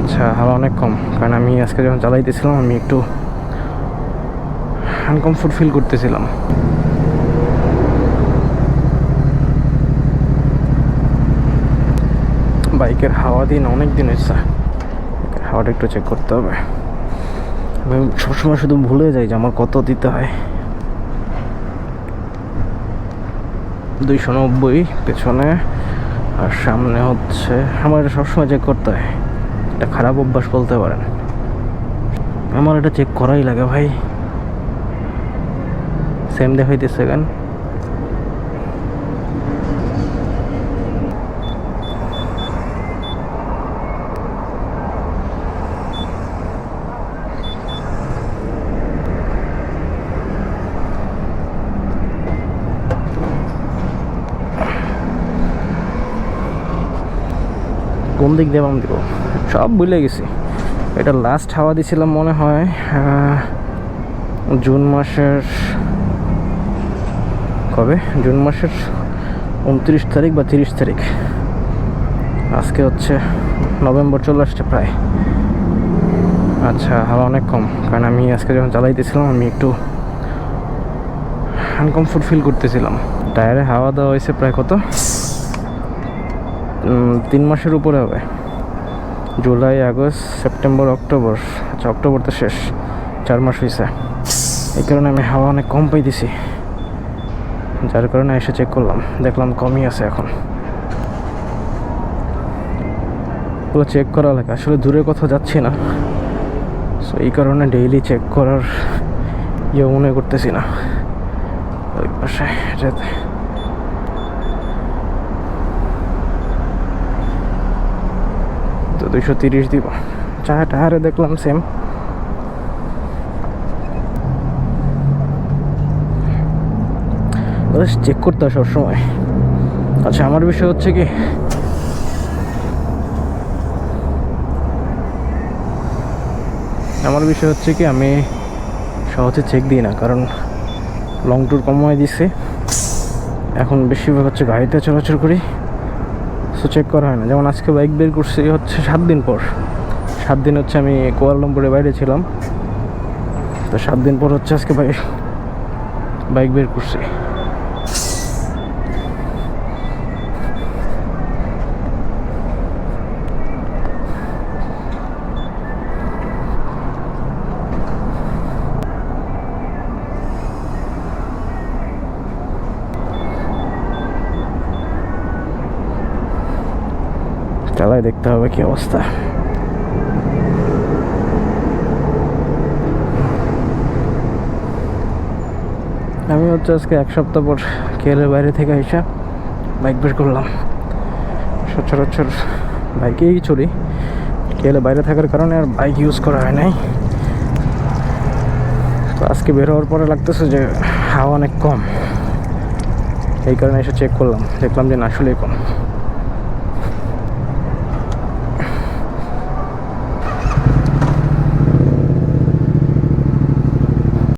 আচ্ছা হাওয়া অনেক কম। কারণ আমি আজকে যখন চালাইতেছিলাম, আমি একটু আনকমফোর্ট ফিল করতেছিলাম। বাইকের হাওয়া দিন অনেক দিন হয়েছে। হাওয়াটা একটু চেক করতে হবে। আমি সবসময় শুধু ভুলে যাই যে আমার কত দিতে হয়। দুইশো নব্বই পেছনে, আর সামনে হচ্ছে, আমার সবসময় চেক করতে হয়। এটা খারাপ অভ্যাস বলতে পারেন আমার এটা চেক করাই লাগে ভাই। সেম দেখাইতেছে কেন? কোন দিক দিয়ে বাম দিব সব ভুলে গেছি। এটা লাস্ট হাওয়া দিছিলাম মনে হয় জুন মাসের, কবে? জুন মাসের উনত্রিশ তারিখ বা তিরিশ তারিখ। আজকে হচ্ছে নভেম্বর চলে আসছে প্রায়। আচ্ছা হাওয়া অনেক কম, কারণ আমি আজকে যখন চালাইতেছিলাম আমি একটু আনকমফোর্ট ফিল করতেছিলাম। টায়ারে হাওয়া দেওয়া হয়েছে প্রায় কত? তিন মাসের উপরে হবে। July, August, September, October. আচ্ছা অক্টোবর তো শেষ। চার মাস হয়েছে এই কারণে আমি হাওয়া অনেক কম পাইতেছি। যার কারণে এসে চেক করলাম। দেখলাম কমই আছে এখন। পুরো চেক করা লাগে। আসলে দূরে কোথাও যাচ্ছি না। সো এই কারণে ডেইলি চেক করার ইয়ে মনে করতেছি না। ওই পাশে যেতে। দুইশো তিরিশ দিব। চা টায়ারে দেখলাম সেম চেক করতে হয় সবসময়। আচ্ছা আমার বিষয় হচ্ছে কি? আমার বিষয় হচ্ছে কি, আমি সহজে চেক দিই না, কারণ লং ট্যুর কমায় দিছে। এখন বেশিরভাগ হচ্ছে গাড়িতে চলাচল করি। সো চেক করা হয় না। যেমন আজকে বাইক বের করছি হচ্ছে সাত দিন পর। সাত দিন হচ্ছে আমি কোয়ালালামপুরে বাইরে ছিলাম। তো সাত দিন পর হচ্ছে আজকে বাইক বাইক বের করছি। চালাই দেখতে হবে কি অবস্থা। আমি হচ্ছে আজকে এক সপ্তাহ পর কেলের বাইরে থেকে এসে বাইক বের করলাম। সচরাচর বাইকেই চলি কেলে বাইরে থাকার কারণে আর বাইক ইউজ করা হয় নাই। তো আজকে বের হওয়ার পরে লাগতেছে যে হাওয়া অনেক কম। এই কারণে এসে চেক করলাম। দেখলাম যে না, আসলেই কম।